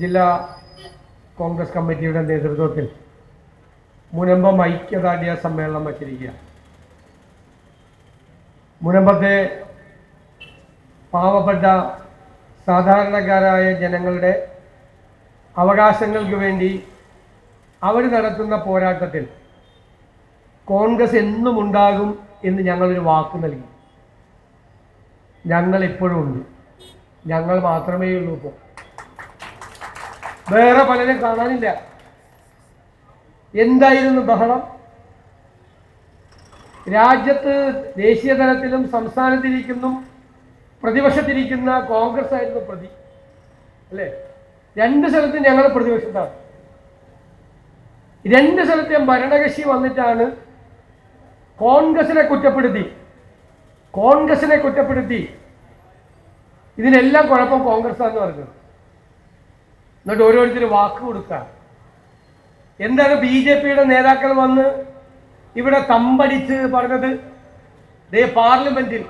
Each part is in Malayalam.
ജില്ലാ കോൺഗ്രസ് കമ്മിറ്റിയുടെ നേതൃത്വത്തിൽ മുനമ്പം ഐക്യദാർഢ്യ സമ്മേളനം വച്ചിരിക്കുക. മുനമ്പത്തെ പാവപ്പെട്ട സാധാരണക്കാരായ ജനങ്ങളുടെ അവകാശങ്ങൾക്ക് വേണ്ടി അവർ നടത്തുന്ന പോരാട്ടത്തിൽ കോൺഗ്രസ് എന്നും ഉണ്ടാകും എന്ന് ഞങ്ങളൊരു വാക്ക് നൽകി. ഞങ്ങൾ ഇപ്പോഴും ഉണ്ട്. ഞങ്ങൾ മാത്രമേ ഉള്ളൂ ഇപ്പോൾ. വേറെ പലരും കാണാനില്ല. എന്തായിരുന്നു ബഹളം? രാജ്യത്ത് ദേശീയ തലത്തിലും സംസ്ഥാനത്തിരിക്കുന്നു പ്രതിപക്ഷത്തിരിക്കുന്ന കോൺഗ്രസ് ആയിരുന്നു പ്രതി. അല്ലേ? രണ്ട് സ്ഥലത്തും ഞങ്ങൾ പ്രതിപക്ഷത്താണ്. രണ്ട് സ്ഥലത്തെയും ഭരണകക്ഷി വന്നിട്ടാണ് കോൺഗ്രസിനെ കുറ്റപ്പെടുത്തി. കോൺഗ്രസിനെ കുറ്റപ്പെടുത്തി. ഇതിനെല്ലാം കുഴപ്പം കോൺഗ്രസ് ആണെന്ന് പറഞ്ഞത്. എന്നിട്ട് ഓരോരുത്തർ വാക്ക് കൊടുക്കുക. എന്താണ് ബി ജെ പിയുടെ നേതാക്കൾ വന്ന് ഇവിടെ തമ്പടിച്ച് പറഞ്ഞത്? ദേ പാർലമെന്റിൽ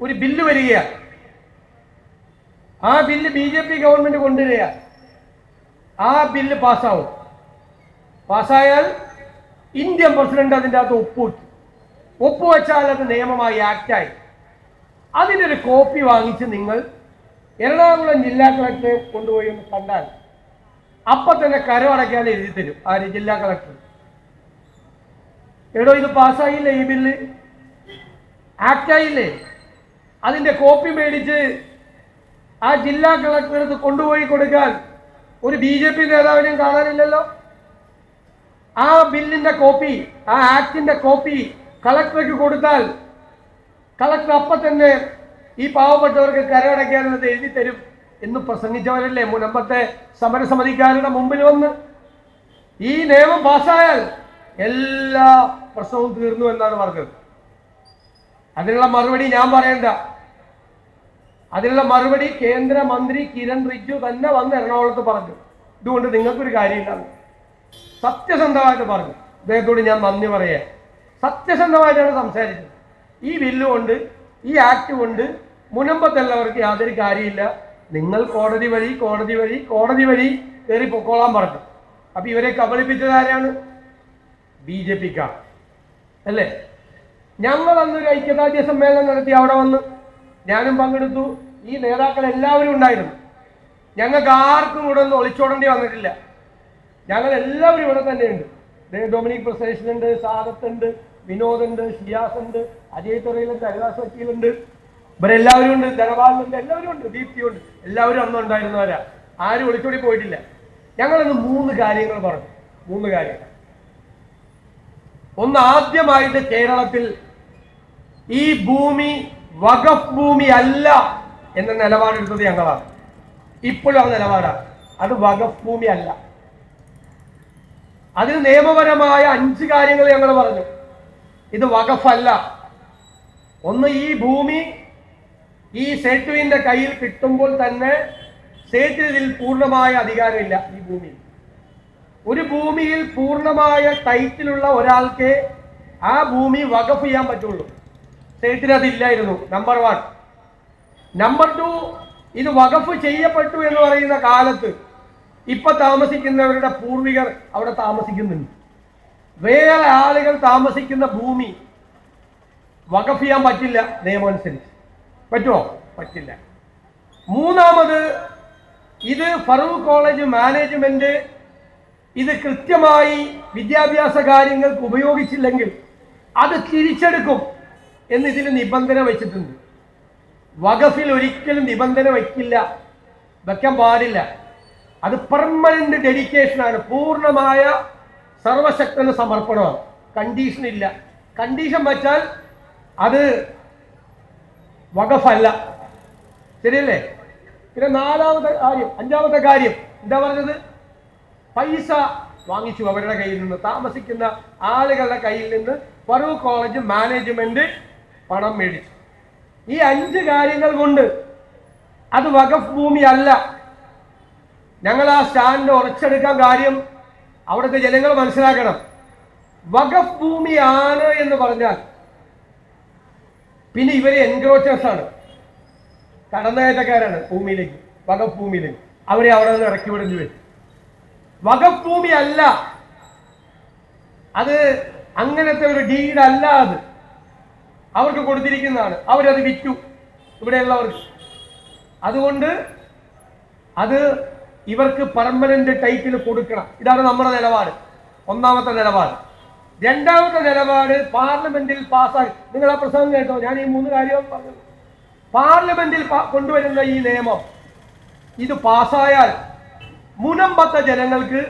ഒരു ബില്ല് വരികയാണ് ആ bill B J P government കൊണ്ടുവരിക ആ ബില്ല് പാസ്സാവും. പാസ്സായാൽ ഇന്ത്യൻ പ്രസിഡന്റ് അതിന്റെ അകത്ത് ഒപ്പുവെച്ചു. ഒപ്പുവെച്ചാൽ അത് നിയമമായി ആക്റ്റായി. അതിനൊരു കോപ്പി വാങ്ങിച്ച് നിങ്ങൾ എറണാകുളം ജില്ലാ കളക്ടറെ കൊണ്ടുപോയി കണ്ടാൽ അപ്പൊ തന്നെ കരമടയ്ക്കാൻ എഴുതി തരും. ആര്? ജില്ലാ കളക്ടർ. എടോ ഇത് പാസ്സായില്ലേ ഈ ബില്ല്? ആക്റ്റായില്ലേ അതിന്റെ കോപ്പി മേടിച്ച് ആ ജില്ലാ കളക്ടറെ കൊണ്ടുപോയി കൊടുക്കാൻ ഒരു ബി ജെ പി നേതാവിനെയും കാണാനില്ലല്ലോ? ആ ബില്ലിന്റെ കോപ്പി ആ ആക്ടിന്റെ കോപ്പി കളക്ടർക്ക് കൊടുത്താൽ കളക്ടർ അപ്പൊ തന്നെ ഈ പാവപ്പെട്ടവർക്ക് കരമടയ്ക്കാനുള്ളത് എഴുതി തരും എന്ന് പ്രസംഗിച്ചവരല്ലേ? മുനമ്പത്തെ സമരസമിതിക്കാരുടെ മുമ്പിൽ വന്ന് ഈ നിയമം പാസ്സായാൽ എല്ലാ പ്രശ്നവും തീർന്നു എന്നാണ് പറഞ്ഞത്. അതിനുള്ള മറുപടി ഞാൻ പറയണ്ട. അതിനുള്ള മറുപടി കേന്ദ്രമന്ത്രി കിരൺ റിജ്ജു തന്നെ വന്ന് എറണാകുളത്ത് പറഞ്ഞു. ഇതുകൊണ്ട് നിങ്ങൾക്കൊരു കാര്യമില്ല സത്യസന്ധമായിട്ട് പറഞ്ഞു. അദ്ദേഹത്തോട് ഞാൻ നന്ദി പറയാ. സത്യസന്ധമായിട്ടാണ് സംസാരിച്ചത്. ഈ ബില്ലുകൊണ്ട് ഈ ആക്ട് കൊണ്ട് മുനമ്പത്തുള്ളവർക്ക് യാതൊരു കാര്യമില്ല. നിങ്ങൾ കോടതി വഴി കോടതി വഴി കോടതി വഴി കയറി പൊക്കോളാൻ പറഞ്ഞു. അപ്പൊ ഇവരെ കബളിപ്പിച്ചത് ആരാണ്? ബി ജെ പിക്കാർ. അല്ലേ? ഞങ്ങൾ അന്നൊരു ഐക്യദാർഢ്യ സമ്മേളനം നടത്തി അവിടെ വന്ന് ഞാനും പങ്കെടുത്തു. ഈ നേതാക്കൾ എല്ലാവരും ഉണ്ടായിരുന്നു. ഞങ്ങൾക്ക് ആർക്കും ഇവിടെ ഒന്നും ഒളിച്ചോടേണ്ടി വന്നിട്ടില്ല. ഞങ്ങൾ എല്ലാവരും ഇവിടെ തന്നെയുണ്ട്. ഡൊമിനിക് വിനോദ് ഉണ്ട് ഷിയാസ് ഉണ്ട് അജയ് തുറയിലുണ്ട് ഹരിദാസ് വക്കീലുണ്ട്. ഇവരെല്ലാവരും ഉണ്ട് ധനപാലുണ്ട് എല്ലാവരും ഉണ്ട് ദീപ്തി ഉണ്ട്. എല്ലാവരും അന്ന് ഉണ്ടായിരുന്നവരാ ആരും? ഒളിച്ചോടി പോയിട്ടില്ല. ഞങ്ങളന്ന് മൂന്ന് കാര്യങ്ങൾ പറഞ്ഞു. മൂന്ന് കാര്യങ്ങൾ. ഒന്ന് ആദ്യമായിട്ട് കേരളത്തിൽ ഈ ഭൂമി വഖഫ് ഭൂമി അല്ല എന്ന നിലപാടെടുത്തത് ഞങ്ങളാണ്. ഇപ്പോഴും ആ നിലപാടാണ് അത് വഖഫ് ഭൂമി അല്ല. അതിന് നിയമപരമായ അഞ്ച് കാര്യങ്ങൾ ഞങ്ങൾ പറഞ്ഞു. ഇത് വഖഫല്ല. ഒന്ന് ഈ ഭൂമി ഈ സേറ്റുവിന്റെ കയ്യിൽ കിട്ടുമ്പോൾ തന്നെ സേറ്റിന് ഇതിൽ പൂർണമായ അധികാരമില്ല ഈ ഭൂമിയിൽ. ഒരു ഭൂമിയിൽ പൂർണമായ ടൈറ്റിലുള്ള ഒരാൾക്ക് ആ ഭൂമി വകഫ് ചെയ്യാൻ പറ്റുള്ളൂ. സേറ്റിന് അതില്ലായിരുന്നു നമ്പർ വൺ നമ്പർ ടു ഇത് വകഫ് ചെയ്യപ്പെട്ടു എന്ന് പറയുന്ന കാലത്ത് ഇപ്പൊ താമസിക്കുന്നവരുടെ പൂർവികർ അവിടെ താമസിക്കുന്നുണ്ട്. വേറെ ആളുകൾ താമസിക്കുന്ന ഭൂമി വകഫ് ചെയ്യാൻ പറ്റില്ല നിയമം അനുസരിച്ച് പറ്റുമോ? പറ്റില്ല. മൂന്നാമത് ഇത് ഫറൂ കോളേജ് മാനേജ്മെന്റ് ഇത് കൃത്യമായി വിദ്യാഭ്യാസ കാര്യങ്ങൾക്ക് ഉപയോഗിച്ചില്ലെങ്കിൽ അത് തിരിച്ചെടുക്കും എന്ന് ഇതിൽ നിബന്ധന വെച്ചിട്ടുണ്ട്. വഖഫിൽ ഒരിക്കലും നിബന്ധന വയ്ക്കില്ല വെക്കാൻ പാടില്ല. അത് പെർമനന്റ് ഡെഡിക്കേഷനാണ് പൂർണമായ സർവശക്തന സമർപ്പണമാണ്. കണ്ടീഷൻ ഇല്ല. കണ്ടീഷൻ വെച്ചാൽ അത് വഖഫല്ല. ശരിയല്ലേ? പിന്നെ നാലാമത്തെ കാര്യം അഞ്ചാമത്തെ കാര്യം. എന്താ പറഞ്ഞത്? പൈസ വാങ്ങിച്ചു അവരുടെ കയ്യിൽ നിന്ന്. താമസിക്കുന്ന ആളുകളുടെ കയ്യിൽ നിന്ന് ഫറൂഖ് കോളേജ് മാനേജ്മെന്റ് പണം മേടിച്ചു. ഈ അഞ്ച് കാര്യങ്ങൾ കൊണ്ട് അത് വകഫ് ഭൂമി അല്ല. ഞങ്ങൾ ആ സ്റ്റാൻഡ് ഉറച്ചെടുക്കാൻ കാര്യം അവിടുത്തെ ജനങ്ങൾ മനസ്സിലാക്കണം. വകഫ് ഭൂമിയാണ് എന്ന് പറഞ്ഞാൽ പിന്നെ ഇവർ എൻക്രോച്ചേഴ്സ് ആണ് കടന്നകയറ്റക്കാരാണ് ഭൂമിയിലേക്ക് വകഭൂമിയിലേക്ക്. ഭൂമിയിലേക്ക് അവരെ അവിടെ നിന്ന് ഇറക്കി വിടേണ്ടി വരും. വകഭൂമി ഭൂമി അല്ല. അത് അങ്ങനത്തെ ഒരു ഡീഡ് അല്ല അത്. അവർക്ക് കൊടുത്തിരിക്കുന്നതാണ്. അവരത് വിറ്റു. ഇവിടെയുള്ളവർക്ക്. അതുകൊണ്ട് അത് ഇവർക്ക് പെർമനന്റ് ടൈറ്റിൽ കൊടുക്കണം. ഇതാണ് നമ്മുടെ നിലപാട്. ഒന്നാമത്തെ നിലപാട്. രണ്ടാമത്തെ നിലപാട് പാർലമെന്റിൽ പാസ്സാക്കി നിങ്ങൾ ആ പ്രസംഗം കേട്ടോ. ഞാൻ ഈ മൂന്ന് കാര്യവും പറഞ്ഞു. പാർലമെന്റിൽ കൊണ്ടുവരുന്ന ഈ നിയമം ഇത് പാസ്സായാൽ മുനമ്പത്തെ ജനങ്ങൾക്ക്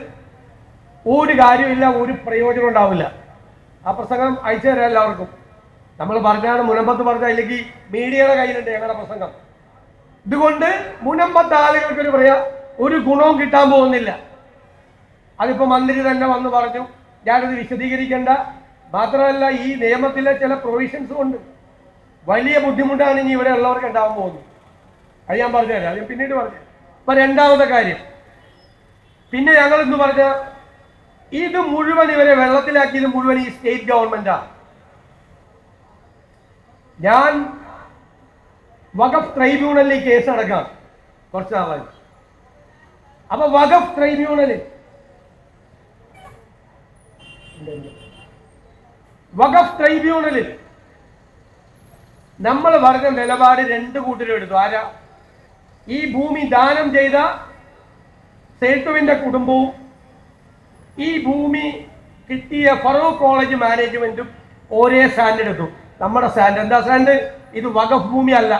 ഒരു കാര്യമില്ല ഒരു പ്രയോജനം ഉണ്ടാവില്ല. ആ പ്രസംഗം അയച്ചു തരാം എല്ലാവർക്കും. നമ്മൾ പറഞ്ഞാണ് മുനമ്പത്ത് പറഞ്ഞ അല്ലെങ്കിൽ മീഡിയയുടെ കയ്യിലുണ്ട് ഞങ്ങളുടെ പ്രസംഗം. ഇതുകൊണ്ട് മുനമ്പത്ത് ആളുകൾക്ക് ഒരു പറയാ ഒരു ഗുണവും കിട്ടാൻ പോകുന്നില്ല. അതിപ്പോ മന്ത്രി തന്നെ വന്ന് പറഞ്ഞു ഞാനത് വിശദീകരിക്കേണ്ട. മാത്രമല്ല ഈ നിയമത്തിലെ ചില പ്രൊവിഷൻസ് കൊണ്ട് വലിയ ബുദ്ധിമുട്ടാണ് ഇനി ഇവിടെ ഉള്ളവർക്ക് ഉണ്ടാവാൻ പോകുന്നത്. അത് ഞാൻ പറഞ്ഞുതരാം. അത് ഞാൻ പിന്നീട് പറഞ്ഞു അപ്പൊ രണ്ടാമത്തെ കാര്യം. പിന്നെ ഞങ്ങൾ എന്ന് പറഞ്ഞ ഇത് മുഴുവൻ ഇവരെ വെള്ളത്തിലാക്കിയത് മുഴുവൻ ഈ സ്റ്റേറ്റ് ഗവൺമെന്റാണ് ഞാൻ വഖഫ് ട്രൈബ്യൂണലിൽ കേസ് അടക്കാം കുറച്ച് നാളായി. അപ്പൊ വഖഫ് ട്രൈബ്യൂണൽ വഖഫ് ട്രൈബ്യൂണലിൽ നമ്മൾ പറഞ്ഞ നിലപാട് രണ്ട് കൂട്ടരും എടുത്തു. ആരാ? ഈ ഭൂമി ദാനം ചെയ്ത സേട്ടുവിന്റെ കുടുംബവും ഈ ഭൂമി കിട്ടിയ ഫറൂഖ് കോളേജ് മാനേജ്മെന്റും ഒരേ സ്റ്റാൻഡ് എടുത്തു. നമ്മുടെ സ്റ്റാൻഡ് എന്താ സ്റ്റാൻഡ്? ഇത് വഖഫ് ഭൂമി അല്ല.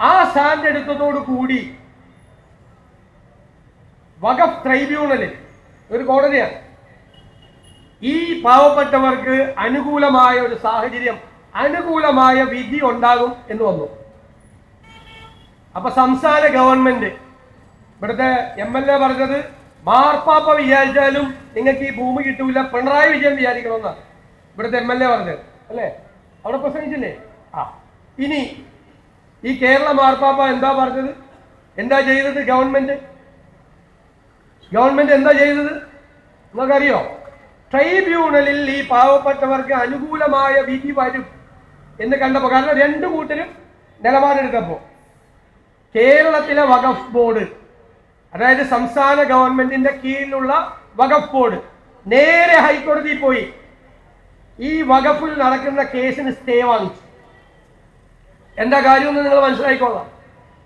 ആ സ്റ്റാൻഡ് എടുത്തതോട് കൂടി വഖഫ് ട്രൈബ്യൂണലിൽ ഒരു കോടതിയാണ്. ഈ പാവപ്പെട്ടവർക്ക് അനുകൂലമായ ഒരു സാഹചര്യം അനുകൂലമായ വിധി ഉണ്ടാകും എന്ന് വന്നു. അപ്പൊ സംസ്ഥാന ഗവൺമെന്റ് ഇവിടുത്തെ എം എൽ എ പറഞ്ഞത് മാർപ്പാപ്പ വിചാരിച്ചാലും നിങ്ങൾക്ക് ഈ ഭൂമി കിട്ടൂല പിണറായി വിജയൻ വിചാരിക്കണമെന്നാണ് ഇവിടുത്തെ എം എൽ എ പറഞ്ഞത് അല്ലേ? അവിടെ പ്രസംഗിച്ചില്ലേ? ആ. ഇനി ഈ കേരള മാർപ്പാപ്പ എന്താ പറഞ്ഞത്? എന്താ ചെയ്തത് ഗവൺമെന്റ്? ഗവൺമെന്റ് എന്താ ചെയ്തത്? നിങ്ങൾക്കറിയോ? ട്രൈബ്യൂണലിൽ ഈ പാവപ്പെട്ടവർക്ക് അനുകൂലമായ വിധി വരും എന്ന് കണ്ടപ്പോ കാരണം രണ്ടു കൂട്ടരും നിലപാടെടുത്തപ്പോൾ കേരളത്തിലെ വഖഫ് ബോർഡ് അതായത് സംസ്ഥാന ഗവൺമെന്റിന്റെ കീഴിലുള്ള വഖഫ് ബോർഡ് നേരെ ഹൈക്കോടതിയിൽ പോയി. ഈ വഖഫിൽ നടക്കുന്ന കേസിന് സ്റ്റേ വാങ്ങിച്ചു. എന്താ കാര്യമെന്ന് നിങ്ങൾ മനസ്സിലാക്കിക്കോളാം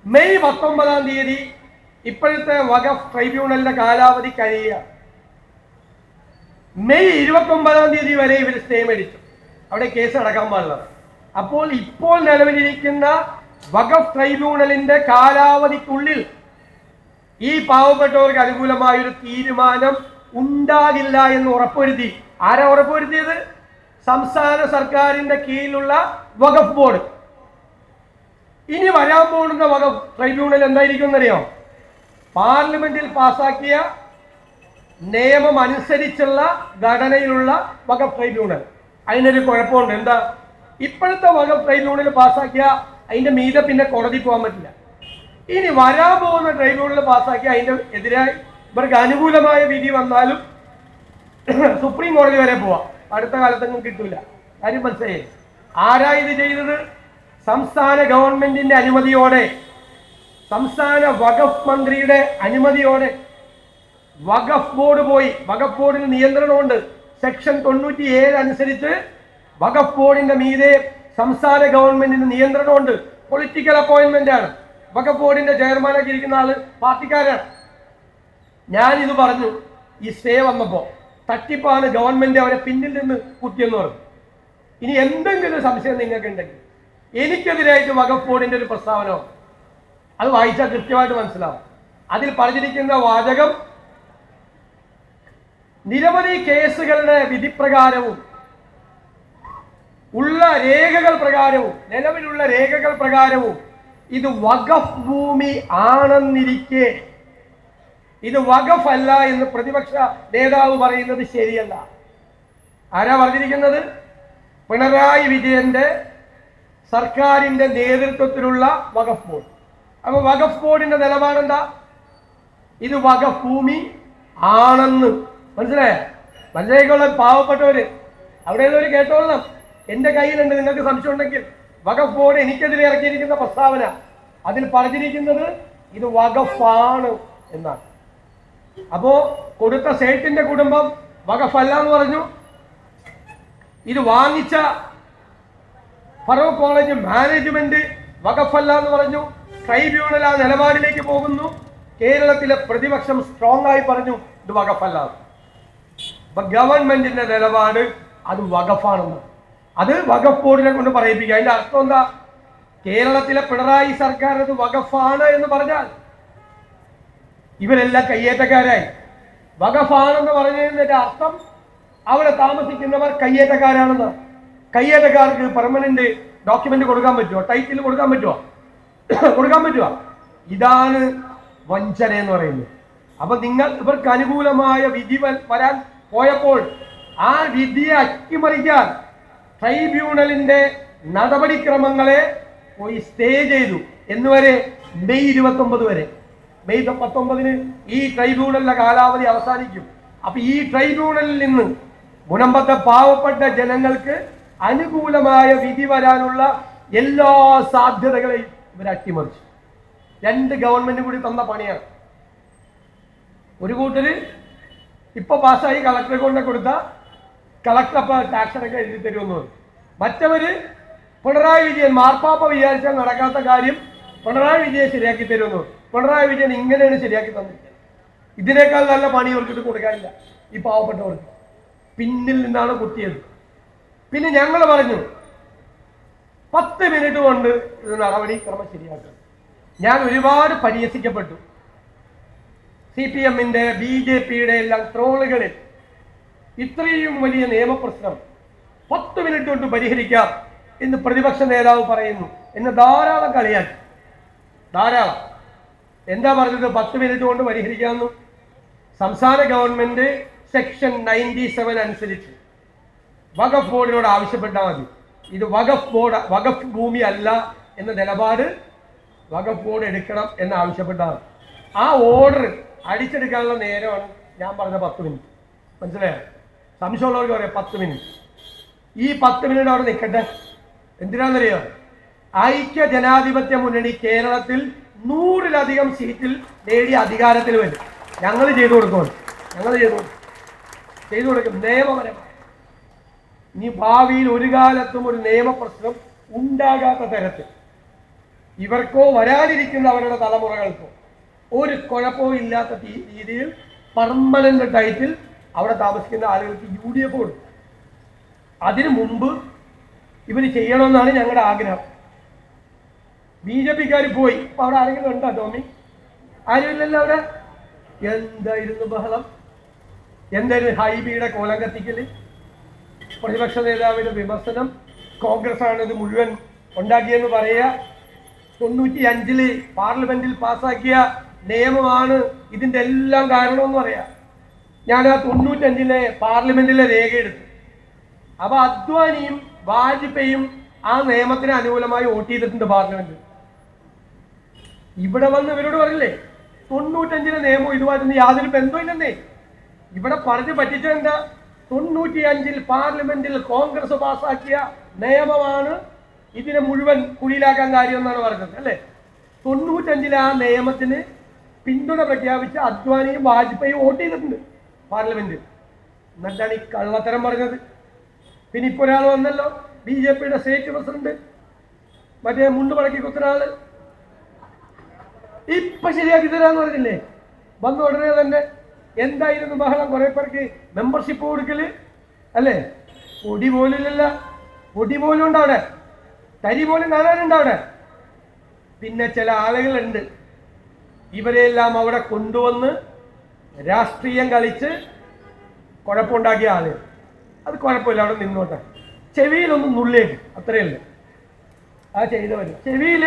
മെയ് പത്തൊമ്പതാം തീയതി ഇപ്പോഴത്തെ വഖഫ് ട്രൈബ്യൂണലിന്റെ കാലാവധി കഴിയുക മെയ് ഇരുപത്തി ഒമ്പതാം തീയതി വരെ ഇവർ സ്റ്റേ മേടിച്ചു അവിടെ കേസ് അടക്കാൻ പാടുള്ളത് അപ്പോൾ ഇപ്പോൾ നിലവിലിരിക്കുന്ന വഖഫ് ട്രൈബ്യൂണലിന്റെ കാലാവധിക്കുള്ളിൽ ഈ പാവപ്പെട്ടവർക്ക് അനുകൂലമായൊരു തീരുമാനം ഉണ്ടാകില്ല എന്ന് ഉറപ്പുവരുത്തി. ആരാ ഉറപ്പുവരുത്തിയത്? സംസ്ഥാന സർക്കാരിന്റെ കീഴിലുള്ള വഖഫ് ബോർഡ്. ഇനി വരാൻ പോകുന്ന വഖഫ് ട്രൈബ്യൂണൽ എന്തായിരിക്കും എന്നറിയോ പാർലമെന്റിൽ പാസാക്കിയ നിയമം അനുസരിച്ചുള്ള ഘടനയിലുള്ള വഖഫ് ട്രൈബ്യൂണൽ അതിനൊരു കുഴപ്പമുണ്ട്. എന്താ? ഇപ്പോഴത്തെ വഖഫ് ട്രൈബ്യൂണൽ പാസ്സാക്കിയ അതിന്റെ മീതെ പിന്നെ കോടതി പോകാൻ പറ്റില്ല. ഇനി വരാൻ പോകുന്ന ട്രൈബ്യൂണൽ പാസ്സാക്കിയ അതിന്റെ എതിരായി ഇവർക്ക് അനുകൂലമായ വിധി വന്നാലും സുപ്രീം കോടതി വരെ പോവാം. അടുത്ത കാലത്തൊന്നും കിട്ടൂല. കാര്യം മനസ്സിലായി? ആരാ ഇത് ചെയ്തത്? സംസ്ഥാന ഗവൺമെന്റിന്റെ അനുമതിയോടെ സംസ്ഥാന വഖഫ് മന്ത്രിയുടെ അനുമതിയോടെ വഖഫ് ബോർഡ് പോയി. വഖഫ് ബോർഡിന് നിയന്ത്രണമുണ്ട്. സെക്ഷൻ തൊണ്ണൂറ്റി ഏഴ് അനുസരിച്ച് വഖഫ് ബോർഡിന്റെ മീതെ സംസ്ഥാന ഗവൺമെന്റിന് നിയന്ത്രണമുണ്ട്. പൊളിറ്റിക്കൽ അപ്പോയിന്റ്മെന്റ് ആണ്. വഖഫ് ബോർഡിന്റെ ചെയർമാനൊക്കെ ഇരിക്കുന്ന ആൾ പാർട്ടിക്കാരാണ്. ഞാൻ ഇത് പറഞ്ഞു. ഈ സ്റ്റേ വന്നപ്പോ തട്ടിപ്പാണ് ഗവൺമെന്റ് അവരെ പിന്നിൽ നിന്ന് കുത്തിയെന്ന് പറഞ്ഞു. ഇനി എന്തെങ്കിലും സംശയം നിങ്ങൾക്ക് ഉണ്ടെങ്കിൽ എനിക്കെതിരായിട്ട് വഖഫ് ബോർഡിന്റെ ഒരു പ്രസ്താവന അത് വായിച്ചാൽ കൃത്യമായിട്ട് മനസ്സിലാവും. അതിൽ പറഞ്ഞിരിക്കുന്ന വാചകം നിരവധി കേസുകളുടെ വിധിപ്രകാരവും ഉള്ള രേഖകൾ പ്രകാരവും നിലവിലുള്ള രേഖകൾ പ്രകാരവും ഇത് വഖഫ് ഭൂമി ആണെന്നിരിക്കെ. ഇത് വഖഫ് അല്ല എന്ന് പ്രതിപക്ഷ നേതാവ് പറയുന്നത് ശരിയല്ല. ആരാ പറഞ്ഞിരിക്കുന്നത്? പിണറായി വിജയന്റെ സർക്കാരിന്റെ നേതൃത്വത്തിലുള്ള വഖഫ് ബോർഡ്. അപ്പൊ വഖഫ് ബോർഡിന്റെ നിലപാടെന്താ? ഇത് വഖഫ് ഭൂമി ആണെന്ന്. മനസ്സിലായ? മനസ്സിലായിക്കോളാം പാവപ്പെട്ടവര്. അവിടെ ഒരു കേട്ടോളണം. എന്റെ കയ്യിലുണ്ട്. നിങ്ങൾക്ക് സംശയം ഉണ്ടെങ്കിൽ വഖഫ് ബോർഡ് എനിക്കെതിരെ ഇറക്കിയിരിക്കുന്ന പ്രസ്താവന. അതിൽ പറഞ്ഞിരിക്കുന്നത് ഇത് വകഫാണ് എന്നാണ്. അപ്പോ കൊടുത്ത സേട്ടിന്റെ കുടുംബം വകഫല്ല എന്ന് പറഞ്ഞു. ഇത് വാങ്ങിച്ച ഫറോ കോളേജ് മാനേജ്മെന്റ് വകഫല്ല എന്ന് പറഞ്ഞു. ട്രൈബ്യൂണൽ ആ നിലപാടിലേക്ക് പോകുന്നു. കേരളത്തിലെ പ്രതിപക്ഷം സ്ട്രോങ് ആയി പറഞ്ഞു ഇത് വകഫല്ല അപ്പൊ ഗവൺമെന്റിന്റെ നിലപാട് അത് വകഫാണെന്ന് അത് വകഫ് ബോർഡിനെ കൊണ്ട് പറയിപ്പിക്കുക. അതിന്റെ അർത്ഥം എന്താ? കേരളത്തിലെ പിണറായി സർക്കാർ അത് വകഫാണ് എന്ന് പറഞ്ഞാൽ ഇവരെല്ലാം കയ്യേറ്റക്കാരായി. വകഫാണെന്ന് പറഞ്ഞതിന്റെ അർത്ഥം അവിടെ താമസിക്കുന്നവർ കയ്യേറ്റക്കാരാണെന്ന്. കയ്യേറ്റക്കാർക്ക് പെർമനന്റ് ഡോക്യുമെന്റ് കൊടുക്കാൻ പറ്റുമോ ടൈറ്റിൽ കൊടുക്കാൻ പറ്റുമോ കൊടുക്കാൻ പറ്റുമോ ഇതാണ് വഞ്ചന എന്ന് പറയുന്നത്. അപ്പൊ നിങ്ങൾ ഇവർക്ക് അനുകൂലമായ വിധി വരാൻ പോയപ്പോൾ ആ വിധിയെ അട്ടിമറിക്കാൻ ട്രൈബ്യൂണലിന്റെ നടപടിക്രമങ്ങളെ പോയി സ്റ്റേ ചെയ്തു. എന്നുവരെ മെയ് ഇരുപത്തി ഒമ്പത് വരെ. മെയ് പത്തൊമ്പതിന് ഈ ട്രൈബ്യൂണലിന്റെ കാലാവധി അവസാനിക്കും. അപ്പൊ ഈ ട്രൈബ്യൂണലിൽ നിന്ന് മുനമ്പത്തെ പാവപ്പെട്ട ജനങ്ങൾക്ക് അനുകൂലമായ വിധി വരാനുള്ള എല്ലാ സാധ്യതകളെയും ഇവർ അട്ടിമറിച്ചു. രണ്ട് ഗവൺമെന്റ് കൂടി തന്ന പണിയാണ്. ഒരു കൂട്ടര് ഇപ്പൊ പാസ്സായി കളക്ടറെ കൊണ്ട് കൊടുത്ത കളക്ടർ അപ്പൊ ടാക്സ് അടക്കം എഴുതി തരുമെന്ന് മറ്റവർ പിണറായി വിജയൻ മാർപ്പാപ്പ വിചാരിച്ചാൽ നടക്കാത്ത കാര്യം പിണറായി വിജയൻ ശരിയാക്കി തരുമെന്ന് പിണറായി വിജയൻ ഇങ്ങനെയാണ് ശരിയാക്കി തന്നിരിക്കുന്നത്. ഇതിനേക്കാൾ നല്ല പണി ഇവർക്കിട്ട് കൊടുക്കാനില്ല. ഈ പാവപ്പെട്ടവർക്ക്. പിന്നിൽ നിന്നാണ് കുത്തിയത്. പിന്നെ ഞങ്ങൾ പറഞ്ഞു പത്ത് മിനിറ്റ് കൊണ്ട് ഇത് നടപടിക്രമം ശരിയാക്കുക ഞാൻ ഒരുപാട് പരിഹസിക്കപ്പെട്ടു. സി പി എമ്മിന്റെ ബി ജെ പിയുടെ എല്ലാം ട്രോളുകളിൽ ഇത്രയും വലിയ നിയമപ്രശ്നം പത്ത് മിനിറ്റ് കൊണ്ട് പരിഹരിക്കാം എന്ന് പ്രതിപക്ഷ നേതാവ് പറയുന്നു. എന്നെ ധാരാളം കളിയാക്കി. ധാരാളം. എന്താ പറഞ്ഞത്? പത്ത് മിനിറ്റ് കൊണ്ട് പരിഹരിക്കാമെന്ന്. സംസ്ഥാന ഗവൺമെന്റ് സെക്ഷൻ നയന്റി സെവൻ അനുസരിച്ച് വഖഫ് ബോർഡിനോട് ആവശ്യപ്പെട്ടാൽ മതി. ഇത് വഖഫ് ബോർഡ് വഖഫ് ഭൂമി അല്ല എന്ന നിലപാട് വഖഫ് ബോർഡ് എടുക്കണം എന്ന് ആവശ്യപ്പെട്ടാൽ ആ ഓർഡർ അടിച്ചെടുക്കാനുള്ള നേരമാണ് ഞാൻ പറഞ്ഞ പത്ത് മിനിറ്റ് മനസ്സിലായോ? സംശയമുള്ളവർക്ക് പറയാം പത്ത് മിനിറ്റ് ഈ പത്ത് മിനിറ്റ് അവിടെ നിൽക്കട്ടെ. എന്തിനാണെന്നറിയോ? ഐക്യ ജനാധിപത്യ മുന്നണി കേരളത്തിൽ നൂറിലധികം സീറ്റിൽ നേടിയ അധികാരത്തിൽ വരും. ഞങ്ങൾ ചെയ്തു കൊടുക്കും ഞങ്ങൾ ചെയ്തു കൊടുക്കും. ചെയ്തു കൊടുക്കും. നിയമപരമായി. ഇനി ഭാവിയിൽ ഒരു കാലത്തും ഒരു നിയമപ്രശ്നം ഉണ്ടാകാത്ത തരത്തിൽ ഇവർക്കോ വരാനിരിക്കുന്ന അവരുടെ തലമുറകൾക്കോ ഒരു കുഴപ്പവും ഇല്ലാത്ത രീതിയിൽ പെർമനന്റ് ടൈറ്റിൽ അവിടെ താമസിക്കുന്ന ആളുകൾക്ക് യു ഡി എഫ് കൊടുക്കും. അതിനു മുമ്പ് ഇവർ ചെയ്യണമെന്നാണ് ഞങ്ങളുടെ ആഗ്രഹം. ബി ജെ പിക്കാർ പോയി. ഇപ്പൊ അവിടെ ആരെങ്കിലും ഉണ്ടോ ടോമി? ആരുമില്ലല്ലോ അവിടെ? എന്തായിരുന്നു ബഹളം? എന്തായിരുന്നു ഹൈബിയുടെ കോലം കത്തിക്കൽ? പ്രതിപക്ഷ നേതാവിന്റെ വിമർശനം കോൺഗ്രസ് ആണ് ഇത് മുഴുവൻ ഉണ്ടാക്കിയെന്ന് പറയുക. തൊണ്ണൂറ്റി അഞ്ചിൽ പാർലമെന്റിൽ പാസാക്കിയ നിയമമാണ് ഇതിന്റെ എല്ലാം കാരണം എന്ന് പറയാം. ഞാൻ ആ തൊണ്ണൂറ്റഞ്ചിലെ പാർലമെന്റിലെ രേഖ എടുത്തു. അപ്പൊ അദ്വാനിയും വാജ്പേയും ആ നിയമത്തിന് അനുകൂലമായി വോട്ട് ചെയ്തിട്ടുണ്ട് പാർലമെന്റ്. ഇവിടെ വന്ന് ഇവരോട് പറയില്ലേ തൊണ്ണൂറ്റഞ്ചിലെ നിയമം ഇതുമായിട്ടൊന്നും യാതൊരു ബന്ധമില്ലെന്നേ ഇവിടെ പറഞ്ഞു പറ്റിച്ചത് എന്താ? തൊണ്ണൂറ്റി അഞ്ചിൽ പാർലമെന്റിൽ കോൺഗ്രസ് പാസാക്കിയ നിയമമാണ് ഇതിനെ മുഴുവൻ കുഴിയിലാക്കാൻ കാര്യം എന്നാണ് പറഞ്ഞത് അല്ലേ? തൊണ്ണൂറ്റഞ്ചിലെ ആ നിയമത്തിന് പിന്തുണ പ്രഖ്യാപിച്ച് അദ്വാനിയും വാജ്പേയും വോട്ട് ചെയ്തിട്ടുണ്ട് പാർലമെന്റിൽ എന്നിട്ടാണ് ഈ കള്ളത്തരം പറഞ്ഞത്. പിന്നെ ഇപ്പൊ ഒരാൾ വന്നല്ലോ ബി ജെ പിയുടെ സ്റ്റേറ്റ് പ്രസിഡന്റ്. മറ്റേ മുണ്ട് പടക്കി കുത്തുന്ന ആൾ. ഇപ്പൊ ശരിയാക്കി തരാന്ന് പറഞ്ഞില്ലേ? വന്ന ഉടനെ തന്നെ എന്തായിരുന്നു ബഹളം? കുറെ പേർക്ക് മെമ്പർഷിപ്പ് കൊടുക്കൽ അല്ലേ? പൊടി പോലില്ലല്ല പൊടി പോലും ഉണ്ട് തരി പോലും കാണാനുണ്ട് പിന്നെ ചില ആളുകളുണ്ട്. ഇവരെല്ലാം അവിടെ കൊണ്ടുവന്ന് രാഷ്ട്രീയം കളിച്ച് കുഴപ്പമുണ്ടാക്കിയ ആൾ. അത് കുഴപ്പമില്ല അവിടെ നിന്നോട്ടെ. ചെവിയിലൊന്നും നുള്ളിയത് അത്രയേ ഉള്ളൂ. ആ ചെയ്തവർ ചെവിയിൽ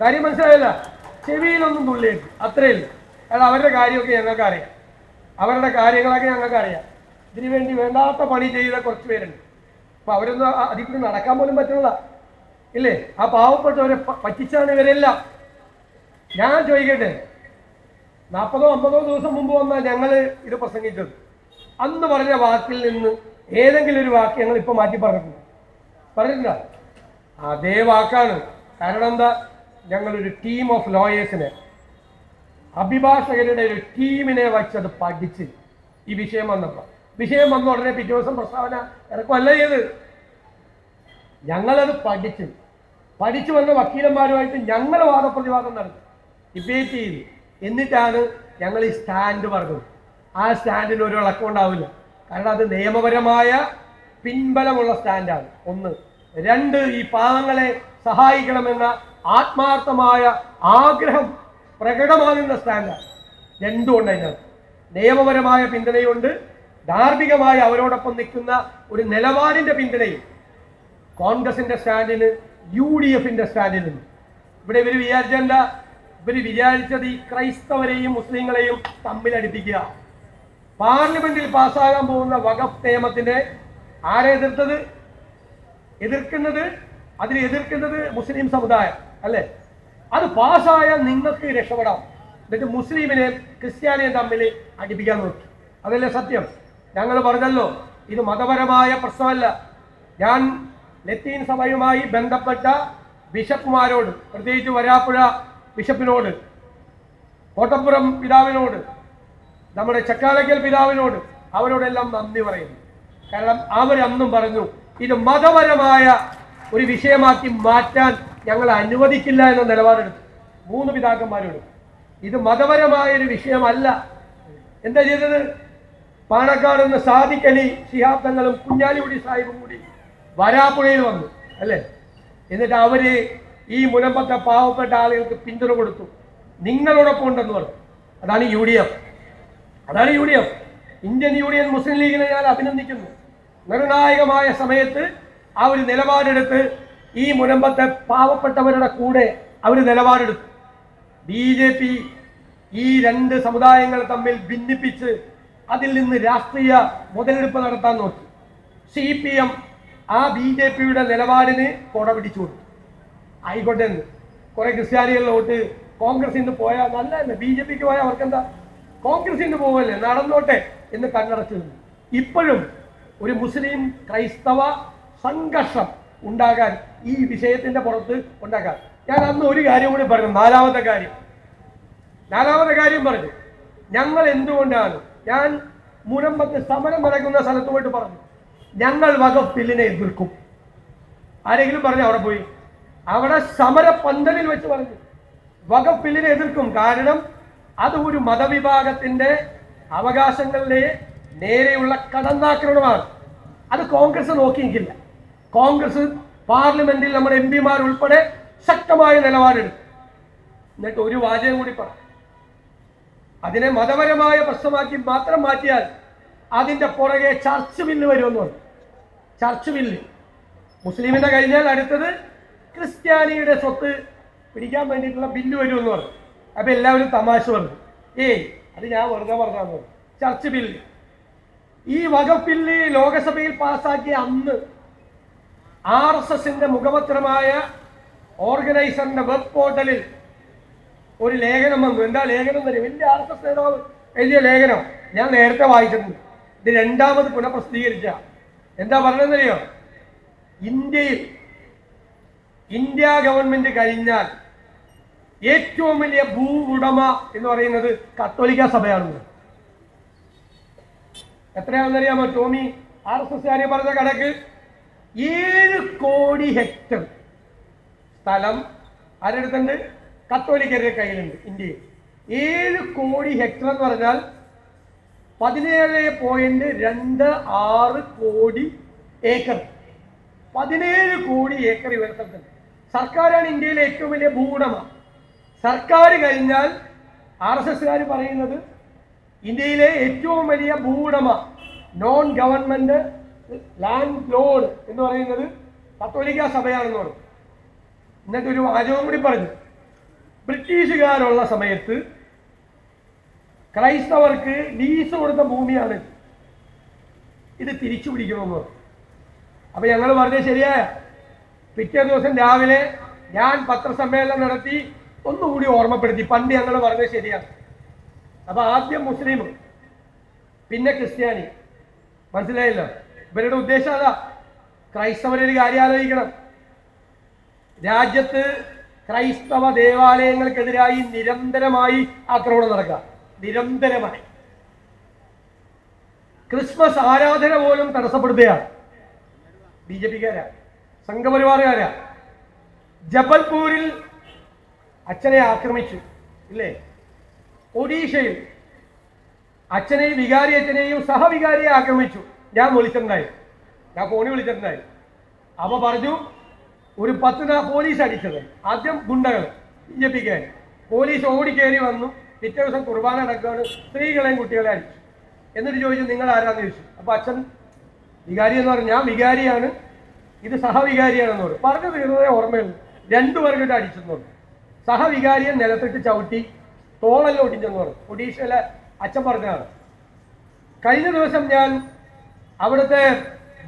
കാര്യം മനസ്സിലായല്ല. ചെവിയിലൊന്നും തുള്ളിയേക്ക് അത്രയേ ഉള്ളൂ. അയാൾ അവരുടെ കാര്യമൊക്കെ ഞങ്ങൾക്ക് അറിയാം അവരുടെ കാര്യങ്ങളൊക്കെ ഞങ്ങൾക്ക് അറിയാം ഇതിനു വേണ്ടി വേണ്ടാത്ത പണി ചെയ്ത കുറച്ച് പേരുണ്ട്. അപ്പൊ അവരൊന്നും അതിൽ നടക്കാൻ പോലും പറ്റുന്നതാ. ഇല്ലേ? ആ പാവപ്പെട്ടവരെ പറ്റിച്ചാണ് ഇവരെല്ലാം. ഞാൻ ചോദിക്കട്ടെ? നാൽപ്പതോ അമ്പതോ ദിവസം മുമ്പ് വന്ന ഞങ്ങൾ ഇത് പ്രസംഗിച്ചത്. അന്ന് പറഞ്ഞ വാക്കിൽ നിന്ന് ഏതെങ്കിലും ഒരു വാക്ക് ഞങ്ങൾ ഇപ്പൊ മാറ്റി പറഞ്ഞിട്ടുണ്ട്. പറഞ്ഞിട്ടില്ല അതേ വാക്കാണ്. കാരണം എന്താ? ഞങ്ങളൊരു ടീം ഓഫ് ലോയേഴ്സിനെ അഭിഭാഷകരുടെ ഒരു ടീമിനെ വച്ചത് പഠിച്ച് ഈ വിഷയം വന്നപ്പോൾ വിഷയം വന്ന ഉടനെ പിറ്റേ ദിവസം പ്രസ്താവന ഇറക്കുമല്ല ചെയ്ത്. ഞങ്ങളത് പഠിച്ച് പഠിച്ചു വന്ന വക്കീലന്മാരുമായിട്ട് ഞങ്ങൾ വാദപ്രതിവാദം നടത്തി. ഡിബേറ്റ് ചെയ്തു. എന്നിട്ടാണ് ഞങ്ങൾ ഈ സ്റ്റാൻഡ് പറഞ്ഞത് ആ സ്റ്റാൻഡിന് ഒരു ഇളക്കം ഉണ്ടാവില്ല. കാരണം അത് നിയമപരമായ പിൻബലമുള്ള സ്റ്റാൻഡാണ് ഒന്ന്. രണ്ട് ഈ പാവങ്ങളെ സഹായിക്കണമെന്ന ആത്മാർത്ഥമായ ആഗ്രഹം പ്രകടമാകുന്ന സ്റ്റാൻഡാണ് രണ്ടും ഉണ്ട് അതിനകത്ത്. നിയമപരമായ പിന്തുണയുണ്ട്. ധാർമ്മികമായി അവരോടൊപ്പം നിൽക്കുന്ന ഒരു നിലപാടിന്റെ പിന്തുണയും കോൺഗ്രസിന്റെ സ്റ്റാൻഡിന് യു ഡി എഫിന്റെ സ്റ്റാൻഡിനും ഇവിടെ ഇവർ വിചാരിച്ചല്ല ഇവർ വിചാരിച്ചത് ഈ ക്രൈസ്തവരെയും മുസ്ലിങ്ങളെയും തമ്മിൽ അടുപ്പിക്കുക പാർലമെന്റിൽ പാസ്സാകാൻ പോകുന്ന വഖഫ് നിയമത്തിനെ ആരെ എതിർത്തത്? എതിർക്കുന്നത്? അതിനെ എതിർക്കുന്നത് മുസ്ലിം സമുദായം അല്ലേ? അത് പാസ്സായാൽ നിങ്ങൾക്ക് രക്ഷപ്പെടാം. എന്നിട്ട് മുസ്ലിമിനെ ക്രിസ്ത്യാനിയെ തമ്മിൽ അടിപ്പിക്കാൻ നോക്കി. അതല്ലേ സത്യം? ഞങ്ങൾ പറഞ്ഞല്ലോ ഇത് മതപരമായ പ്രശ്നമല്ല. ഞാൻ ലത്തീൻ സഭയുമായി ബന്ധപ്പെട്ട ബിഷപ്പുമാരോട് പ്രത്യേകിച്ച് വരാപ്പുഴ ബിഷപ്പിനോട് കോട്ടപ്പുറം പിതാവിനോട് നമ്മുടെ ചക്കാലക്കൽ പിതാവിനോട് അവരോടെല്ലാം നന്ദി പറയുന്നു. കാരണം അവരന്നും പറഞ്ഞു ഇത് മതപരമായ ഒരു വിഷയമാക്കി മാറ്റാൻ ഞങ്ങൾ അനുവദിക്കില്ല എന്ന നിലപാടെടുത്തു. മൂന്ന് പിതാക്കന്മാരോട് ഇത് മതപരമായ ഒരു വിഷയമല്ല. എന്താ ചെയ്തത്? പാണക്കാട് നിന്ന് സാദിക്കലി ശിഹാബ് തങ്ങളും സാഹിബും കൂടി വരാപ്പുഴയിൽ വന്നു അല്ലേ? എന്നിട്ട് അവർ ഈ മുനമ്പത്തെ പാവപ്പെട്ട ആളുകൾക്ക് പിന്തുണ കൊടുത്തു. നിങ്ങളോടൊപ്പം ഉണ്ടെന്ന് പറഞ്ഞു. അതാണ് യു ഡി എഫ് അതാണ് U D F Indian Union Muslim ലീഗിനെ ഞാൻ അഭിനന്ദിക്കുന്നു. നിർണായകമായ സമയത്ത് ആ ഒരു നിലപാടെടുത്ത് ഈ മുനമ്പത്തെ പാവപ്പെട്ടവരുടെ കൂടെ അവർ നിലപാടെടുത്തു. ബി ജെ പി ഈ രണ്ട് സമുദായങ്ങൾ തമ്മിൽ ഭിന്നിപ്പിച്ച് അതിൽ നിന്ന് രാഷ്ട്രീയ മുതലെടുപ്പ് നടത്താൻ നോക്കി. സി പി എം ആ ബി ജെ പിയുടെ നിലപാടിന് കൊട പിടിച്ചു കൊടുത്തു. ആയിക്കോട്ടെ എന്ന്. കുറെ ക്രിസ്ത്യാനികളിലോട്ട് കോൺഗ്രസിൽ നിന്ന് പോയാൽ നല്ലതല്ലേ ബി ജെ പിക്ക് പോയാൽ അവർക്കെന്താ? കോൺഗ്രസിൽ നിന്ന് പോകല്ലേ നടന്നോട്ടെ എന്ന് കണ്ണടച്ചു നിന്നു ഇപ്പോഴും ഒരു മുസ്ലിം ക്രൈസ്തവ സംഘർഷം ഉണ്ടാകാൻ ഈ വിഷയത്തിന്റെ പുറത്ത് ഉണ്ടാക്കാൻ ഞാൻ അന്ന് ഒരു കാര്യം കൂടി പറഞ്ഞു നാലാമത്തെ കാര്യം. നാലാമത്തെ കാര്യം പറഞ്ഞു. ഞങ്ങൾ എന്തുകൊണ്ടാണ് ഞാൻ മുനമ്പത്ത് സമരം നടക്കുന്ന സ്ഥലത്ത് പോയിട്ട് പറഞ്ഞു. ഞങ്ങൾ വകഫ് ബില്ലിനെ എതിർക്കും. ആരെങ്കിലും പറഞ്ഞു അവിടെ പോയി? അവിടെ സമര പന്തലിൽ വെച്ച് പറഞ്ഞു. വകഫിലിനെ എതിർക്കും കാരണം അത് ഒരു മതവിഭാഗത്തിന്റെ അവകാശങ്ങളിലെ നേരെയുള്ള കടന്നാക്രമണമാണ്. അത് കോൺഗ്രസ് നോക്കിയെങ്കില്ല കോൺഗ്രസ് പാർലമെന്റിൽ നമ്മുടെ എം പിമാർ ഉൾപ്പെടെ ശക്തമായ നിലപാടെടുത്തു. എന്നിട്ട് ഒരു വാചകം കൂടി പറ. അതിനെ മതപരമായ പ്രശ്നമാക്കി മാത്രം മാറ്റിയാൽ അതിന്റെ പുറകെ ചർച്ച് ബില്ല് വരുമെന്നുണ്ട് ചർച്ച് ബില്ല്. മുസ്ലിമിന്റെ കഴിഞ്ഞാൽ അടുത്തത് ക്രിസ്ത്യാനിയുടെ സ്വത്ത് പിടിക്കാൻ വേണ്ടിയിട്ടുള്ള ബില്ല് വരുമെന്ന് പറഞ്ഞു. അപ്പൊ എല്ലാവരും തമാശ പറഞ്ഞു. ഏയ് അത് ഞാൻ വെറുതെ പറഞ്ഞു ചർച്ച് ബില്ല്. ഈ വകപ്പില്ല് ലോകസഭയിൽ പാസ്സാക്കിയ അന്ന് ആർ എസ് എസിന്റെ മുഖപത്രമായ ഓർഗനൈസറിന്റെ വെബ് പോർട്ടലിൽ ഒരു ലേഖനം വന്നു. എന്താ ലേഖനം തരും വലിയ ആർ എസ് എസ് നേതാവ് എഴുതിയ ലേഖനം. ഞാൻ നേരത്തെ വായിച്ചിട്ടുണ്ട്. ഇത് രണ്ടാമത് പുനഃപ്രസിദ്ധീകരിച്ച. എന്താ പറഞ്ഞതെന്നറിയോ ഇന്ത്യയിൽ ഇന്ത്യ ഗവൺമെന്റ് കഴിഞ്ഞാൽ ഏറ്റവും വലിയ ഭൂ ഉടമ എന്ന് പറയുന്നത് കത്തോലിക്ക സഭയാണ്. എത്രയാണെന്നറിയാമോ ടോമി? ആർ എസ് എസ്കാരെ പറഞ്ഞ കണക്ക്. ഏഴ് കോടി ഹെക്ടർ സ്ഥലം ആരെടുത്തുണ്ട് കത്തോലിക്കരുടെ കയ്യിലുണ്ട് ഇന്ത്യയിൽ. ഏഴ് കോടി ഹെക്ടർ എന്ന് പറഞ്ഞാൽ പതിനേഴ് പോയിന്റ് രണ്ട് ആറ് കോടി ഏക്കർ. പതിനേഴ് കോടി ഏക്കർ ഇവരുടെ സ്ഥലത്തുണ്ട്. സർക്കാരാണ് ഇന്ത്യയിലെ ഏറ്റവും വലിയ ഭൂവുടമ. സർക്കാർ കഴിഞ്ഞാൽ ആർ എസ് എസ്കാർ പറയുന്നത് ഇന്ത്യയിലെ ഏറ്റവും വലിയ ഭൂവുടമ നോൺ ഗവൺമെന്റ് ലാൻഡ് ലോഡ് എന്ന് പറയുന്നത് കത്തോലിക്ക സഭയാണെന്ന് പറഞ്ഞു എന്നിട്ട് ഒരു വാചകം കൂടി പറഞ്ഞു. ബ്രിട്ടീഷുകാരുള്ള സമയത്ത് ക്രൈസ്തവർക്ക് ലീസ് കൊടുത്ത ഭൂമിയാണ് ഇത്. തിരിച്ചു പിടിക്കണമെന്ന് പറഞ്ഞു. അപ്പൊ ഞങ്ങൾ പറഞ്ഞത് ശരിയായ പിറ്റേ ദിവസം രാവിലെ ഞാൻ പത്രസമ്മേളനം നടത്തി ഒന്നുകൂടി ഓർമ്മപ്പെടുത്തി. പണ്ട് ഞങ്ങൾ പറഞ്ഞത് ശരിയാണ്. അപ്പൊ ആദ്യം മുസ്ലിം പിന്നെ ക്രിസ്ത്യാനി. മനസ്സിലായല്ലോ? ഇവരുടെ ഉദ്ദേശം അതാ. ക്രൈസ്തവരൊരു കാര്യം ആലോചിക്കണം. രാജ്യത്ത് ക്രൈസ്തവ ദേവാലയങ്ങൾക്കെതിരായി നിരന്തരമായി ആക്രമണം നടക്കുക. നിരന്തരമായി. ക്രിസ്മസ് ആരാധന പോലും തടസ്സപ്പെടുത്തുകയാണ്. B J പിക്കാരാ സംഘപരിവാറുകാരാ. ജബൽപൂരിൽ അച്ഛനെ ആക്രമിച്ചു ഇല്ലേ? ഒഡീഷയിൽ അച്ഛനെയും വികാരി അച്ഛനെയും സഹവികാരിയെ ആക്രമിച്ചു. ഞാൻ വിളിച്ചിട്ടുണ്ടായി. ഞാൻ ഫോണിൽ വിളിച്ചിട്ടുണ്ടായി. അപ്പൊ പറഞ്ഞു ഒരു പത്ത് നാ- പോലീസ് അടിച്ചത്. ആദ്യം ഗുണ്ടകൾ ബി ജെ പിക്കാർ പോലീസ് ഓടിക്കേറി വന്നു. പിറ്റേ ദിവസം കുർബാന അടക്കാണ് സ്ത്രീകളെയും കുട്ടികളെ അടിച്ചു. എന്നിട്ട് ചോദിച്ചു നിങ്ങൾ ആരാന്ന് ചോദിച്ചു? അപ്പൊ അച്ഛൻ വികാരി എന്ന് പറഞ്ഞു ഞാൻ വികാരിയാണ്. ഇത് സഹവികാരിയാണെന്ന് പറഞ്ഞു പറഞ്ഞു തീർന്നതേ ഓർമ്മയുള്ളൂ രണ്ടു പേർക്കിട്ട് അടിച്ചെന്ന് പറഞ്ഞു സഹവികാരിയെ നിലത്തിട്ട് ചവിട്ടി തോളെല്ലാം ഒടിഞ്ഞെന്ന് പറഞ്ഞു ഒഡീഷയിലെ അച്ഛൻ പറഞ്ഞതാണ്. കഴിഞ്ഞ ദിവസം ഞാൻ അവിടുത്തെ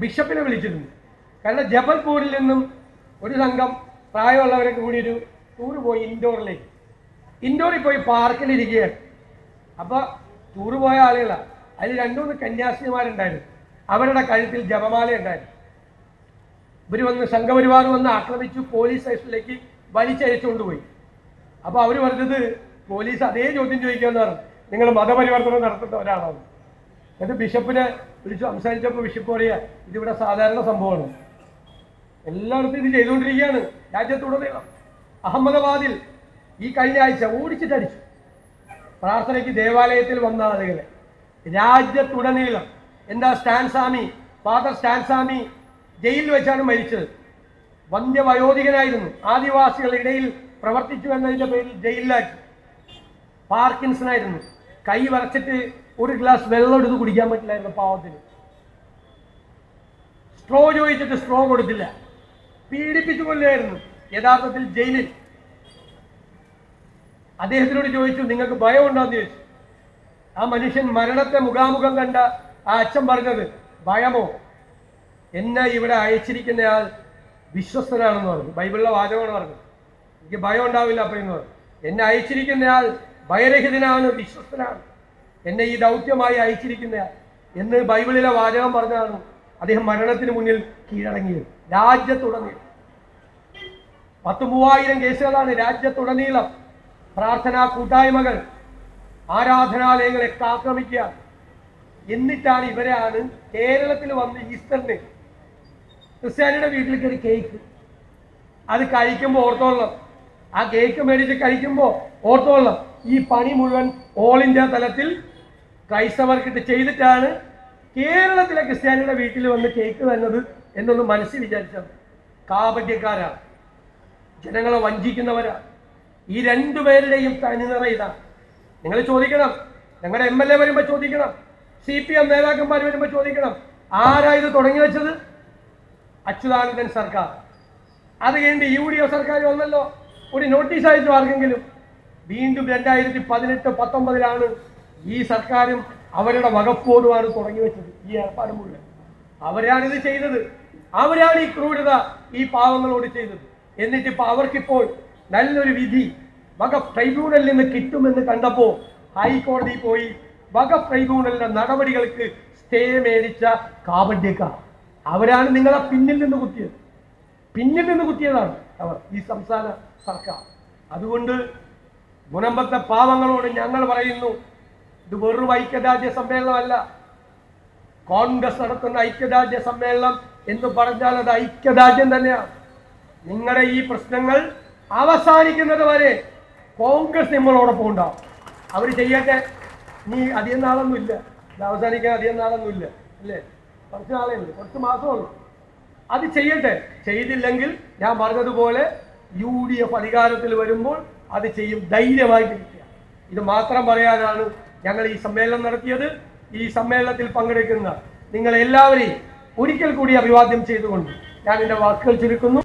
ബിഷപ്പിനെ വിളിച്ചിരുന്നു. കാരണം ജബൽപൂരിൽ നിന്നും ഒരു സംഘം പ്രായമുള്ളവരൊക്കെ കൂടി ഒരു ടൂർ പോയി ഇൻഡോറിലേക്ക്. ഇൻഡോറിൽ പോയി പാർക്കിലിരിക്കുകയാണ് അപ്പോൾ ടൂർ പോയ ആളുകളാണ് അതിൽ രണ്ടു മൂന്ന് കന്യാസിനിമാരുണ്ടായിരുന്നു അവരുടെ കഴുത്തിൽ ജപമാല ഉണ്ടായിരുന്നു. ഇവർ വന്ന് സംഘപരിവാർ വന്ന് ആക്രമിച്ചു പോലീസ് സ്റ്റേഷനിലേക്ക് വലിച്ചയച്ചുകൊണ്ടുപോയി. അപ്പോൾ അവർ പറഞ്ഞത് പോലീസ് അതേ ചോദ്യം ചോദിക്കാന്ന് പറഞ്ഞു. നിങ്ങൾ മതപരിവർത്തനം നടത്തുന്നവരാണോ എന്നിട്ട് ബിഷപ്പിനെ വിളിച്ചു സംസാരിച്ചപ്പോൾ ബിഷപ്പ് പറയുക ഇതിവിടെ സാധാരണ സംഭവമാണ്. എല്ലായിടത്തും ഇത് ചെയ്തുകൊണ്ടിരിക്കുകയാണ്. രാജ്യത്തുടനീളം. അഹമ്മദാബാദിൽ ഈ കഴിഞ്ഞ ആഴ്ച ഓടിച്ചിട്ടടിച്ചു പ്രാർത്ഥനയ്ക്ക് ദേവാലയത്തിൽ വന്ന ആളുകളെ. രാജ്യത്തുടനീളം. എന്താ Stan Swamy father Stan Swamy ജയിലിൽ വെച്ചാണ് മരിച്ചത്. വന്ധ്യവയോധികനായിരുന്നു. ആദിവാസികളുടെ ഇടയിൽ പ്രവർത്തിച്ചു എന്നതിന്റെ പേരിൽ ജയിലിലാക്കി. പാർക്കിൻസൺ ആയിരുന്നു കൈ വരച്ചിട്ട് ഒരു ഗ്ലാസ് വെള്ളം എടുത്ത് കുടിക്കാൻ പറ്റില്ലായിരുന്നു പാവത്തിന്. സ്ട്രോ ചോദിച്ചിട്ട് സ്ട്രോ കൊടുത്തില്ല. പീഡിപ്പിച്ചു കൊല്ലായിരുന്നു യഥാർത്ഥത്തിൽ ജയിലിൽ. അദ്ദേഹത്തിനോട് ചോദിച്ചു നിങ്ങൾക്ക് ഭയം ഉണ്ടോന്ന് ചോദിച്ചു. ആ മനുഷ്യൻ മരണത്തെ മുഖാമുഖം കണ്ട ആ അച്ഛൻ പറഞ്ഞത് ഭയമോ എന്നെ ഇവിടെ അയച്ചിരിക്കുന്നയാൾ വിശ്വസ്തനാണെന്ന് പറഞ്ഞു. ബൈബിളിലെ വാചകമാണ് പറഞ്ഞത്. എനിക്ക് ഭയം ഉണ്ടാവില്ല അപ്പം എന്ന് പറഞ്ഞു. എന്നെ അയച്ചിരിക്കുന്നയാൾ ഭയരഹിതനാണ് വിശ്വസ്തനാണ്. എന്നെ ഈ ദൗത്യമായി അയച്ചിരിക്കുന്നയാൾ എന്ന് ബൈബിളിലെ വാചകം പറഞ്ഞാണ് അദ്ദേഹം മരണത്തിന് മുന്നിൽ കീഴടങ്ങിയത്. രാജ്യത്തുടനീളം. പത്ത് മൂവായിരം കേസുകളാണ് രാജ്യത്തുടനീളം. പ്രാർത്ഥനാ കൂട്ടായ്മകൾ ആരാധനാലയങ്ങളെ ആക്രമിക്കുക. എന്നിട്ടാണ് ഇവരാണ് കേരളത്തിൽ വന്ന് ഈസ്റ്ററിന് ക്രിസ്ത്യാനിയുടെ വീട്ടിൽ കയറി കേക്ക്. അത് കഴിക്കുമ്പോൾ ഓർത്തോളണം. ആ കേക്ക് മേടിച്ച് കഴിക്കുമ്പോൾ ഓർത്തോളണം. ഈ പണി മുഴുവൻ ഓൾ ഇന്ത്യ തലത്തിൽ ക്രൈസ്തവർക്കിട്ട് ചെയ്തിട്ടാണ് കേരളത്തിലെ ക്രിസ്ത്യാനിയുടെ വീട്ടിൽ വന്ന് കേക്ക് തന്നത് എന്നൊന്ന് മനസ്സിൽ വിചാരിച്ചാൽ കാപട്യക്കാരാണ്. ജനങ്ങളെ വഞ്ചിക്കുന്നവരാണ് ഈ രണ്ടുപേരുടെയും തനിനിറ ഇതാണ് നിങ്ങൾ ചോദിക്കണം. ഞങ്ങളുടെ എം എൽ എ വരുമ്പോൾ ചോദിക്കണം. സി പി എം നേതാക്കന്മാർ വരുമ്പോൾ ചോദിക്കണം. ആരാ ഇത് തുടങ്ങി വെച്ചത്? അച്യുതാനന്ദൻ സർക്കാർ. അത് കഴിഞ്ഞ് യു ഡി എഫ് സർക്കാർ വന്നല്ലോ. ഒരു നോട്ടീസ് അയച്ചു ആർക്കെങ്കിലും? വീണ്ടും രണ്ടായിരത്തി പതിനെട്ട് പത്തൊമ്പതിലാണ് ഈ സർക്കാരും അവരുടെ വകപ്പോടുമാണ് തുടങ്ങി വെച്ചത് ഈ ഏർപ്പാട് മുഴുവൻ. അവരാണ് ഇത് ചെയ്തത്. അവരാണ് ഈ ക്രൂരത ഈ പാവങ്ങളോട് ചെയ്തത്. എന്നിട്ട് ഇപ്പൊ അവർക്കിപ്പോൾ നല്ലൊരു വിധി വകഫ് ട്രൈബ്യൂണലിൽ നിന്ന് കിട്ടുമെന്ന് കണ്ടപ്പോ ഹൈക്കോടതി പോയി വകഫ് ട്രൈബ്യൂണലിന്റെ നടപടികൾക്ക് സ്റ്റേ മേടിച്ച കാപട്യക്കാർ അവരാണ് നിങ്ങളെ പിന്നിൽ നിന്ന് കുത്തിയത്. പിന്നിൽ നിന്ന് കുത്തിയതാണ് അവർ ഈ സംസ്ഥാന സർക്കാർ. അതുകൊണ്ട് മുനമ്പത്തെ പാവങ്ങളോട് ഞങ്ങൾ പറയുന്നു ഇത് വെറും ഐക്യരാജ്യ സമ്മേളനമല്ല. കോൺഗ്രസ് നടത്തുന്ന ഐക്യരാജ്യ സമ്മേളനം എന്ന് പറഞ്ഞാൽ അത് ഐക്യരാജ്യം തന്നെയാണ്. നിങ്ങളുടെ ഈ പ്രശ്നങ്ങൾ അവസാനിക്കുന്നത് വരെ കോൺഗ്രസ് നിങ്ങളോടൊപ്പം ഉണ്ടാവും. അവർ ചെയ്യട്ടെ. നീ അധികം നാളൊന്നും ഇല്ല ഇത് അവസാനിക്കാൻ അധികം നാളൊന്നും ഇല്ല അല്ലേ? കുറച്ച് നാളേ ഉള്ളൂ കുറച്ച് മാസമേ ഉള്ളൂ. അത് ചെയ്യട്ടെ. ചെയ്തില്ലെങ്കിൽ ഞാൻ പറഞ്ഞതുപോലെ യു ഡി എഫ് അധികാരത്തിൽ വരുമ്പോൾ അത് ചെയ്യും ധൈര്യമായിട്ടിരിക്കുക ഇത് മാത്രം പറയാനാണ് ഞങ്ങൾ ഈ സമ്മേളനം നടത്തിയത്. ഈ സമ്മേളനത്തിൽ പങ്കെടുക്കുന്ന നിങ്ങൾ എല്ലാവരെയും ഒരിക്കൽ കൂടി അഭിവാദ്യം ചെയ്തുകൊണ്ട് ഞാൻ എന്റെ വാക്കുകൾ ചുരുക്കുന്നു.